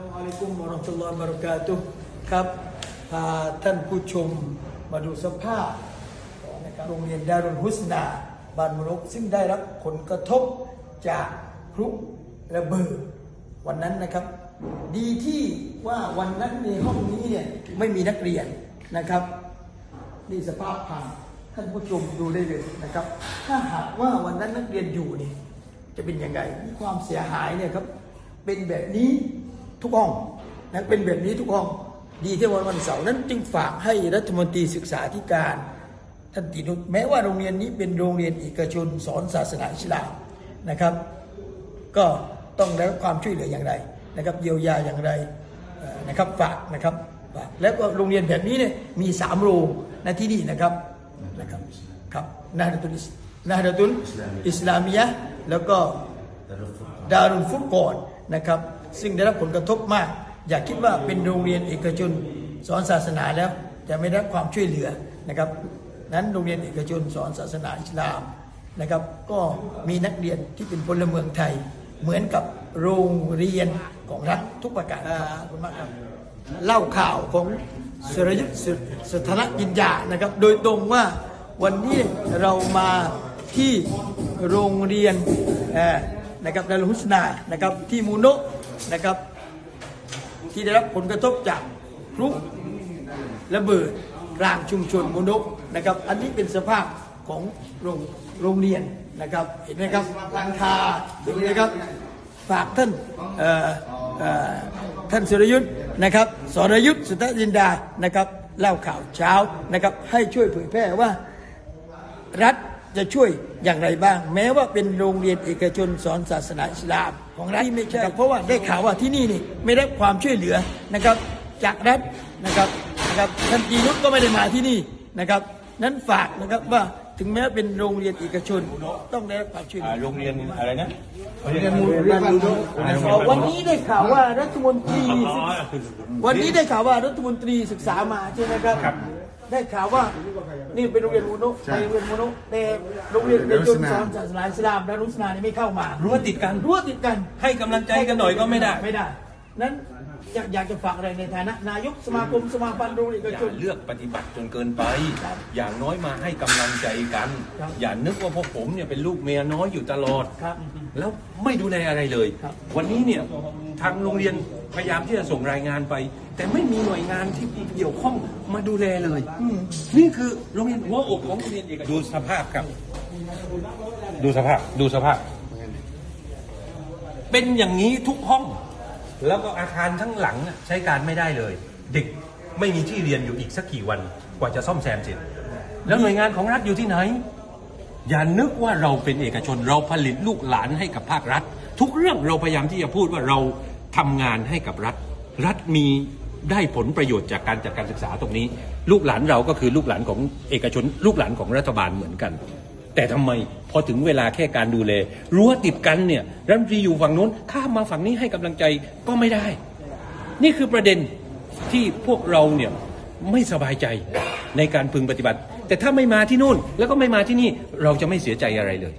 อัสลามุอะลัยกุมวะเราะห์มะตุลลอฮ์วะบะเราะกาตุฮ์ครับพาท่านผู้ชมมาดูสภาพนะครับโรงเรียนดารุลฮุสนาบ้านมรุกซึ่งได้รับผลกระทบจากพลุระเบิดวันนั้นนะครับ ดีที่ว่าวันนั้นในห้องนี้เนี่ยไม่มีนักเรียนนะครับนี่สภาพพังท่านผู้ชมดูได้เลยนะครับ ถ้าหากว่าวันนั้นนักเรียนอยู่นี่จะเป็นยังไงมีความเสียหายเนี่ยครับเป็นแบบนี้ ทุกห้องนะเป็นแบบนี้ทุกห้องดีที่วันวันเสาร์นั้นจึงฝากให้รัฐมนตรีศึกษาธิการท่านตินุชแม้ว่าโรงเรียนนี้เป็นโรงเรียนเอกชนสอนศาสนาอิสลามนะครับ ก็ต้องได้รับความช่วยเหลืออย่างไรนะครับเยียวยาอย่างไรนะครับฝากนะครับฝากแล้วก็โรงเรียนแบบนี้เนี่ยมีสามโรงในที่นี่นะครับนะครับครับนาดตุลนาดตุลอิสลามียะแล้วก็ดารุลฟุตกอน นะครับ ซึ่งได้รับผลกระทบมาก อย่าคิดว่าเป็นโรงเรียนเอกชนสอนศาสนาแล้วจะไม่ได้รับความช่วยเหลือนะครับ นั้นโรงเรียนเอกชนสอนศาสนาอิสลามนะครับ ก็มีนักเรียนที่เป็นพลเมืองไทย เหมือนกับโรงเรียนของรัฐทุกประการครับขอบคุณมากครับเล่าข่าวของสรยุทธ์สุสถานกินยานะครับ โดยตรงว่าวันนี้เรามาที่โรงเรียนเอ่อ นะครับดารุลฮุสนานะครับที่มูโนะนะครับที่ได้รับผลกระทบจากพลุระเบิดกลางชุมชนมนุษย์นะครับอันนี้เป็นสภาพของโรงโรงเรียนนะครับเห็นไหมครับหลังคาเห็นไหมครับฝากท่านท่านสุรยุทธ์นะครับสรยุทธ์สุทธินดานะครับเล่าข่าวเช้านะครับให้ช่วยเผยแพร่ว่ารัฐ จะช่วยอย่างไรบ้าง แม้ว่าเป็นโรงเรียนเอกชนสอนศาสนาอิสลามของรัฐที่ไม่ใช่เพราะว่าได้ข่าวว่าที่นี่นี่ไม่ได้ความช่วยเหลือนะครับ จากรัฐนะครับนะครับท่านจีนุชก็ไม่ได้มาที่นี่นะครับ นั้นฝากนะครับว่าถึงแม้เป็นโรงเรียนเอกชนต้องได้รับความช่วยเหลือ่าอโรงเรียนอะไรนะเรียนมูลวันนี้ได้ข่าวว่ารัฐมนตรีศึกวันนี้ได้ข่าวว่ารัฐมนตรีศึกษามาใช่ไหมครับ ได้ข่าวว่า นี่เป็นโรงเรียนมูโนะไปโรงเรียนมูโนะแต่โรงเรียนเอกชนสอนศาสนาอิสลามดารุสนานี่ไม่เข้ามา รั้วติดกัน รั้วติดกันให้กำลังใจกันหน่อยก็ไม่ได้ ไม่ได้ นั้นอยากอยากจะฝากอะไรในฐานะ นายกสมาคมสมาพันธ์โรงเรียนเอกอย่าชนเลือกปฏิบัติจนเกินไป ครับอย่างน้อยมาให้กำลังใจกัน ครับ อย่านึกว่าพวกผมเนี่ยเป็นลูกเมียน้อยอยู่ตลอด ครับ แล้วไม่ดูแลอะไรเลย ครับ วันนี้เนี่ยทางโรงเรียนพยายามที่จะส่งรายงานไป แต่ไม่มีหน่วยงานที่เกี่ยวข้องมาดูแลเลย นี่คือโรงเรียนหัวอกของโรงเรียนเอกชน ดูสภาพครับ ดูสภาพ ดูสภาพ เป็นอย่างนี้ทุกห้อง แล้วก็อาคารทั้งหลังใช้การไม่ได้เลย เด็กไม่มีที่เรียนอยู่อีกสักกี่วันกว่าจะซ่อมแซมเสร็จแล้วหน่วยงานของรัฐอยู่ที่ไหน อย่านึกว่าเราเป็นเอกชนเราผลิตลูกหลานให้กับภาครัฐ ทุกเรื่องเราพยายามที่จะพูดว่าเราทำงานให้กับรัฐ รัฐมีได้ผลประโยชน์จากการจัดการศึกษาตรงนี้ ลูกหลานเราก็คือลูกหลานของเอกชน ลูกหลานของรัฐบาลเหมือนกัน แต่ทำไมพอถึงเวลาแค่การดูแลรั้วติดกันเนี่ยรัฐมนตรีอยู่ฝั่งนู้นข้ามมาฝั่งนี้ให้กำลังใจก็ไม่ได้ นี่คือประเด็นที่พวกเราเนี่ยไม่สบายใจในการพึงปฏิบัติ แต่ถ้าไม่มาที่นู่นแล้วก็ไม่มาที่นี่เราจะไม่เสียใจอะไรเลย